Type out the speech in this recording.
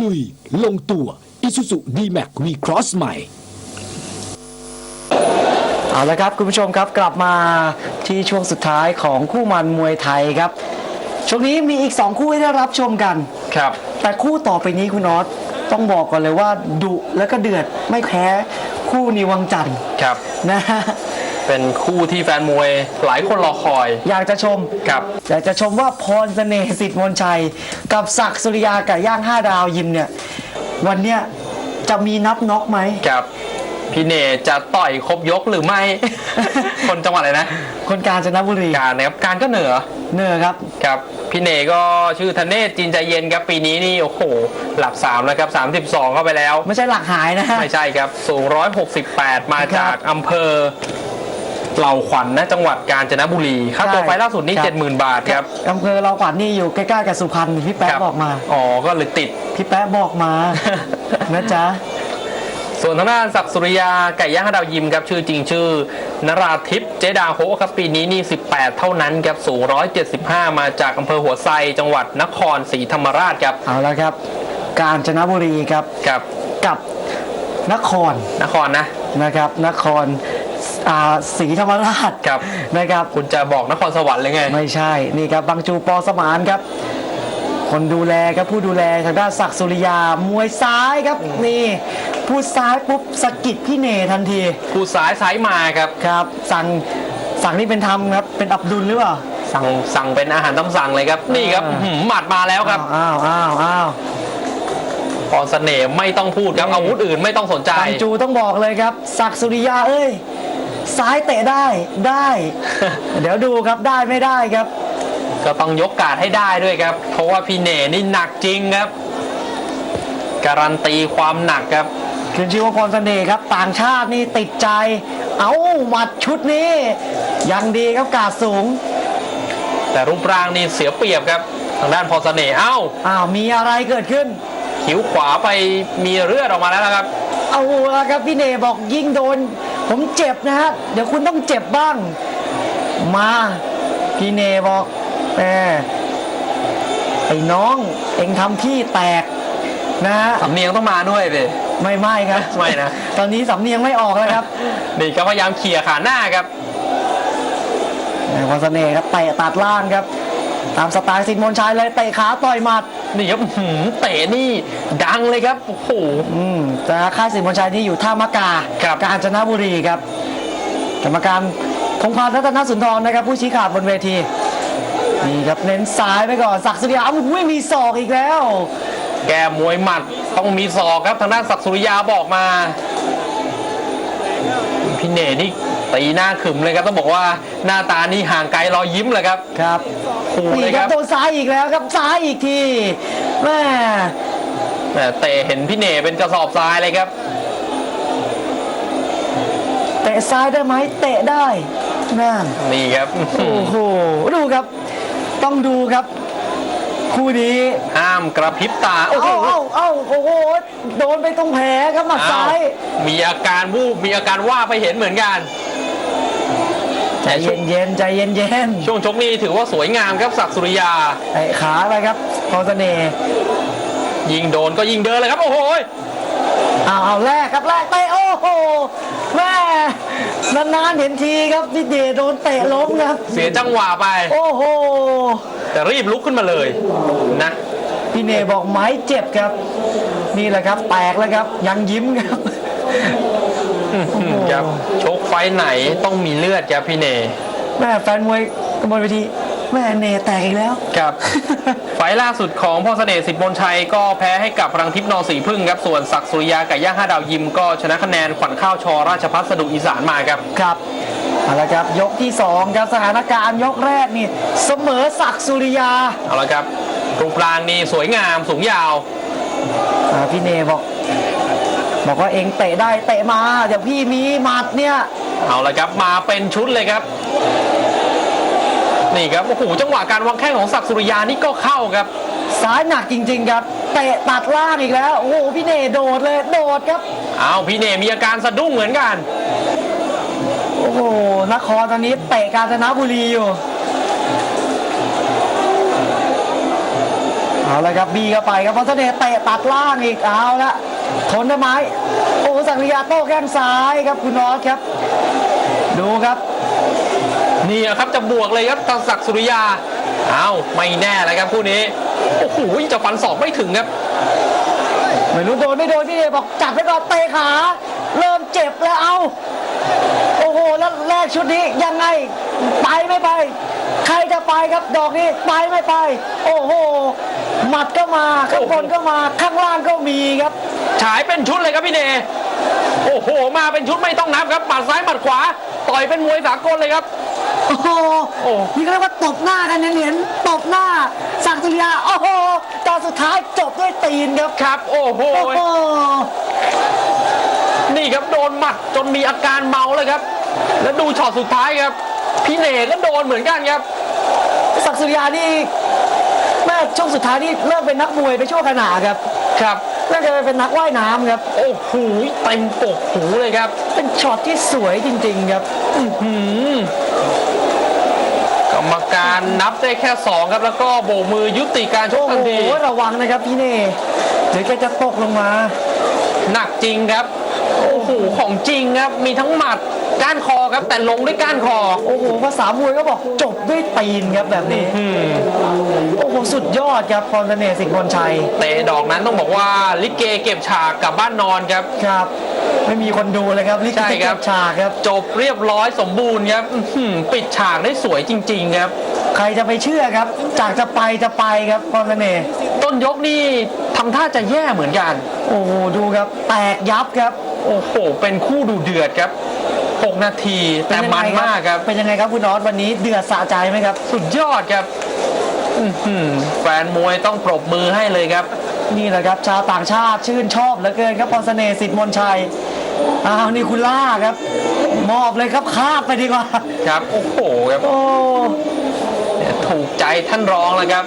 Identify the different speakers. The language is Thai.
Speaker 1: ลุย ลงตัว Isuzu D-Max V-Cross ใหม่
Speaker 2: เอาละครับคุณผู้ชมครับกลับมาที่ช่วงสุดท้ายของคู่มันมวยไทยครับ ช่วงนี้มีอีก 2 คู่ให้ได้รับชมกัน
Speaker 3: ครับ
Speaker 2: แต่คู่ต่อไปนี้คุณนอตต้องบอกก่อนเลยว่าดุและก็เดือดไม่แพ้คู่นิวังจันทร์
Speaker 3: ครับ
Speaker 2: นะฮะ
Speaker 3: เป็นคู่ที่แฟนมวยหลายคนรอคอย
Speaker 2: อยากจะชม
Speaker 3: ครับ
Speaker 2: อยากจะชมว่าพรเสน่ห์สิทธิ์มนชัย กับศักดิ์สุริยากับย่าง5ดาวยิมเนี่ย วันเนี้ยจะมีนับน็อกไหม
Speaker 3: ครับ พี่เนจะต่อยครบยกหรือไม่ คนจังหวัดอะไรนะ
Speaker 2: คนกาญจนบุรี
Speaker 3: การนะครับการก็เหนือ
Speaker 2: เนื้อครับ
Speaker 3: ครับ พี่เนก็ชื่อธเนศจินใจเย็นครับ ปีนี้นี่โอ้โห หลัก3แล้วครับ 32 เข้าไปแล้ว
Speaker 2: ไม่ใช่หลักหายนะฮะ
Speaker 3: ไม่ใช่ครับสูง168 มา
Speaker 2: ครับ
Speaker 3: จากอำเภอ เหล่าขวัญนะจังหวัดกาญจนบุรีค่าตัว
Speaker 2: ใช่
Speaker 3: ไฟล์ล่าสุดนี่
Speaker 2: ครับ
Speaker 3: 70,000บาทครับ
Speaker 2: อำเภอเราขวัญนี่อยู่ใกล้ๆกับสุพรรณพี่แป๊ะ
Speaker 3: ครับ
Speaker 2: บอกมา
Speaker 3: อ๋อก็เลยติด
Speaker 2: พี่แป๊ะบอกมา นะจ๊ะ
Speaker 3: ส่วนทางด้านศักดิ์สุริยาไก่ย่างห้าดาวยิมครับชื่อจริงชื่อนราทิพย์เจดาโฮครับปีนี้นี่ 18 เท่านั้นครับสูง 175 มาจากอำเภอหัวไซจังหวัดนครศรีธรรมราชครับ
Speaker 2: เอาละครับ กาญจนบุรีครับ
Speaker 3: ครับ
Speaker 2: กับนคร
Speaker 3: นครนะ
Speaker 2: นะครับ นคร อ่าศรีธรรมราช
Speaker 3: ครับ
Speaker 2: นะครับ
Speaker 3: คุณจะบอกนครสวรรค์เลยไง
Speaker 2: ไม่ใช่ นี่ครับบางจูปอสมานครับ คนดูแลครับผู้ดูแลทางด้านศักดิ์สุริยามวยซ้ายครับนี่พูดซ้ายปุ๊บสะกิดพี่เนทันที
Speaker 3: ผู้ซ้ายซ้ายมาครับ
Speaker 2: ครับ สั่งสั่งนี่เป็นธรรมครับเป็นอับดุลหรือเปล่า
Speaker 3: สั่งสั่งเป็นอาหารตามสั่งเลยครับ นี่ครับ
Speaker 2: อ่า
Speaker 3: อื้อหือหมัดมาแล้วครับ
Speaker 2: อ้าวอ้าวอ้าว
Speaker 3: พรเสน่ห์ไม่ต้องพูดครับอาวุธอื่นไม่ต้องสนใจ
Speaker 2: บางจูต้องบอกเลยครับศักดิ์สุริยาเอ้ย ซ้ายเตะได้ได้ เดี๋ยวดูครับได้ไม่ได้ครับ
Speaker 3: ก็ต้องยกการดให้ได้ด้วยครับ เพราะว่าพี่เน่นี่หนักจริงครับ การันตีความหนักครับ
Speaker 2: ขึ้นชื่อว่าพรเสน่ห์ครับ ต่างชาตินี่ติดใจ เอาหมัดชุดนี้ ยังดีครับกาดสูง
Speaker 3: แต่รูปร่างนี่เสียเปรียบครับ ทางด้านพรเสน่ห์เอ้า
Speaker 2: อ้าวมีอะไรเกิดขึ้น
Speaker 3: คิ้วขวาไปมีเลือดออกมาแล้วนะครับ
Speaker 2: เอาละครับพี่เนบอกยิ่งโดน ผมเจ็บนะฮะเดี๋ยวคุณต้องเจ็บบ้าง มาพี่เนบอกแหมไอ้น้องเอ็งทำพี่แตกนะฮะ
Speaker 3: สำเนียงต้องมาด้วยเลย
Speaker 2: ไม่ไม่ครับ
Speaker 3: ไม่นะ
Speaker 2: ตอนนี้สำเนียงไม่ออกแล้วครับ
Speaker 3: นี่ก็พยายามเขี่ยขาหน้าครับ
Speaker 2: พรเสน่ห์ครับเตะตัดล่างครับ ตามสไตล์สิงห์มนชัยเลยเตะขาต่อยหมัด
Speaker 3: นี่ครับอื้อหือเตะนี่ดังเลยครับโอ้โห
Speaker 2: อืมแต่ค่ายสิงห์มนชัยนี่อยู่ท่ามะกา
Speaker 3: ครับ
Speaker 2: กาญจนบุรีครับ กรรมการคงพานรัตนสุนทรนะครับ ผู้ชี้ขาดบนเวทีนี่ครับเน้นซ้ายไปก่อนศักดิ์สุริยาอ้าวไม่มีศอกอีกแล้ว
Speaker 3: แกมวยหมัดต้องมีศอกครับทางด้านศักดิ์สุริยาบอกมาพี่เน่นี่ตีหน้าขึมเลยครับต้องบอกว่าหน้าตานี่ห่างไกลรอยยิ้มเลยครับ
Speaker 2: ครับ
Speaker 3: ขู่เล
Speaker 2: นี่
Speaker 3: ย
Speaker 2: ค
Speaker 3: ค
Speaker 2: รั
Speaker 3: รั
Speaker 2: บบโดนซ้ายอีกแล้วครับซ้ายอีกทีแม่
Speaker 3: แหม่เตะเห็นพี่เน่เป็นกระสอบทรายเลยครับ
Speaker 2: เตะซ้ายได้ไหมเตะได้นั่น
Speaker 3: นี่ครับอื้อหื
Speaker 2: โอ้
Speaker 3: อ
Speaker 2: โหดูครับ ต้องดูครับ คู่นี้
Speaker 3: ห้ามกระพริบตา โอ้โห
Speaker 2: เอ้าเอ้าเอ้าโอ้โหโดนไปตรงแผลครับหมัดซ้าย
Speaker 3: อ้าวมีอาการวูบมีอาการว่าไปเห็นเหมือนกัน
Speaker 2: ใจเย็นเย็นๆใจเย็นเย็น
Speaker 3: ช่วงชกนี้ถือว่าสวยงามครับศักดิ์สุริยา
Speaker 2: ๆเตะขาไปครับพอเสน่ห์
Speaker 3: ยิงโดนก็ยิงเดินเลยครับโอ้โห
Speaker 2: เอาเอาแรกครับแรกเตะโอ้โหแม่นานๆเห็นทีครับพี่เดชโดนเตะล้มครับ
Speaker 3: เสียจังหวะไป
Speaker 2: โอ้โห
Speaker 3: แต่รีบลุกขึ้นมาเลยนะ
Speaker 2: พี่เนบอกไม้เจ็บครับ นี่แหละครับ แตกแล้วครับ ยังยิ้มครับ โอ้โห
Speaker 3: ครับชกไฟท์ไหนต้องมีเลือดครับพี่เน
Speaker 2: แม่แฟนมวยกบนเวทีแม่เนแตกอีกแล้ว
Speaker 3: ครับ ไฟล์ล่าสุดของพ่อเสน่ห์สิทธิ์มนชัยก็แพ้ให้กับรังทิพย์นอสีพึ่งครับ ส่วนศักดิ์สุริยาไก่ย่างห้าดาวยิมก็ชนะคะแนนขวัญข้าวชอราชพัฒสดุอีสานมาครับ
Speaker 2: ครับเอาละครับยกที่สองครับสถานการณ์ยกแรกนี่ เสมอศักดิ์สุริยา
Speaker 3: เอาละครับรูปร่างนี่สวยงามสูงยาว
Speaker 2: อ่าพี่เนบอก บอกว่าเองเตะได้เตะมาเดี๋ยวพี่มีหมัดเนี่ย
Speaker 3: เอาละครับมาเป็นชุดเลยครับ นี่ครับโอ้โหจังหวะการวางแข้งของศักดิ์สุริยานี่ก็เข้าครับ
Speaker 2: ซ้ายหนักจริง ๆ ครับเตะตัดล่างอีกแล้วโอ้โหพี่เนโดดเลยโดดครับ
Speaker 3: เอาพี่เนมีอาการสะดุ้งเหมือนกัน
Speaker 2: โอ้โหนครตอนนี้เตะกาญจนบุรีอยู่เอาละครับบีเข้าไปครับพรเสน่ห์เตะตัดล่างอีกเอาละ ทนได้ไหมโอ้สังริยาโต้แข้งซ้ายครับคุณนอสครับ ดูครับ
Speaker 3: นี่ครับจะบวกเลยครับทางศักดิ์สุริยาอ้าวไม่แน่เลยครับคู่นี้โอ้โหจะฟันศอกไม่ถึงครับ
Speaker 2: ไม่รู้โดนไม่โดนพี่เอบอกจับไปก่อนเตะขา เริ่มเจ็บแล้วเอาโอ้โหแล้วแรกชุดนี้ยังไงไปไม่ไป ใครจะไปครับดอกนี้ไปไม่ไป โอ้โหหมัดก็มาข้างบนก็มาข้างล่างก็มีครับ
Speaker 3: ฉายเป็นชุดเลยครับพี่เนโอ้โห มาเป็นชุดไม่ต้องนับครับหมัดซ้ายหมัดขวา ต่อยเป็นมวยสากลเลยครับ
Speaker 2: โอ้โห
Speaker 3: โอ้
Speaker 2: นี่ก็เรียกว่าตบหน้ากันเห็นๆตบหน้าสักดิ์สุริยาโอ้โหตอนสุดท้ายจบด้วยตีนครับ
Speaker 3: ครับ โอ้โห
Speaker 2: โอ้โห
Speaker 3: นี่ครับโดนหมัดจนมีอาการเมาเลยครับ แล้วดูช็อตสุดท้ายครับ พี่เนก็โดนเหมือนกันครับ
Speaker 2: ศักดิ์สุริยานี่แม่ช่วงสุดท้ายนี่เลิกเป็นนักมวยไปชั่วขณะครับ
Speaker 3: ครับ
Speaker 2: เลิกไปเป็นนักว่ายน้ำครับ
Speaker 3: โอ้โหเต็มปกหูเลยครับ
Speaker 2: เป็นช็อตที่สวยจริง ๆ ครับ
Speaker 3: หืมกรรมการนับได้แค่สองครับ แล้วก็โบกมือยุติการชก
Speaker 2: โอ้
Speaker 3: ทัน
Speaker 2: โห
Speaker 3: ที
Speaker 2: ระวังนะครับพี่เน่เดี๋ยวแกจะตกลงมา
Speaker 3: หนักจริงครับ โอ้โหของจริงครับ มีทั้งหมัดก้านคอครับ แต่ลงด้วยก้านคอ
Speaker 2: โอ้โหภาษามวยก็บอกจบด้วยตีนครับแบบนี้
Speaker 3: อืม
Speaker 2: โอ้โห สุดยอดครับพรเสน่ห์สิงห์มนชัย
Speaker 3: เตะดอกนั้นต้องบอกว่าลิเกเก็บฉากกลับบ้านนอนครับ
Speaker 2: ครับ ไม่มีคนดูเลยครับลิ
Speaker 3: ใช่
Speaker 2: ขิต
Speaker 3: ครับ
Speaker 2: ฉากครับ
Speaker 3: จบเรียบร้อยสมบูรณ์ครับอื้อหือปิดฉากได้สวยจริง ๆ ครับ
Speaker 2: ใครจะไปเชื่อครับ จากจะไปจะไปครับพรเสน่ห์
Speaker 3: ต้นยกนี่ทำท่าจะแย่เหมือนกัน
Speaker 2: โอ้โห ดูครับ แตกยับครับ
Speaker 3: โอ้โห เป็นคู่ดูเดือดครับ 6 นาทีแต่มันมากครับ
Speaker 2: เป็นยังไงครับคุณนอตวันนี้เดือดสะใจไหมครับ
Speaker 3: สุดยอดครับอื้อหือแฟนมวยต้องปรบมือให้เลยครับ
Speaker 2: นี่แหละครับชาวต่างชาติชื่นชอบเหลือเกินครับพรเสน่ห์สิทธิ์มนชัยอ้าวนี่คุณล่าครับ มอบเลยครับคาบไปดีกว่า
Speaker 3: ครับ โอ้โหครับ
Speaker 2: โอ้
Speaker 3: ถูกใจท่านรองแล้วครับ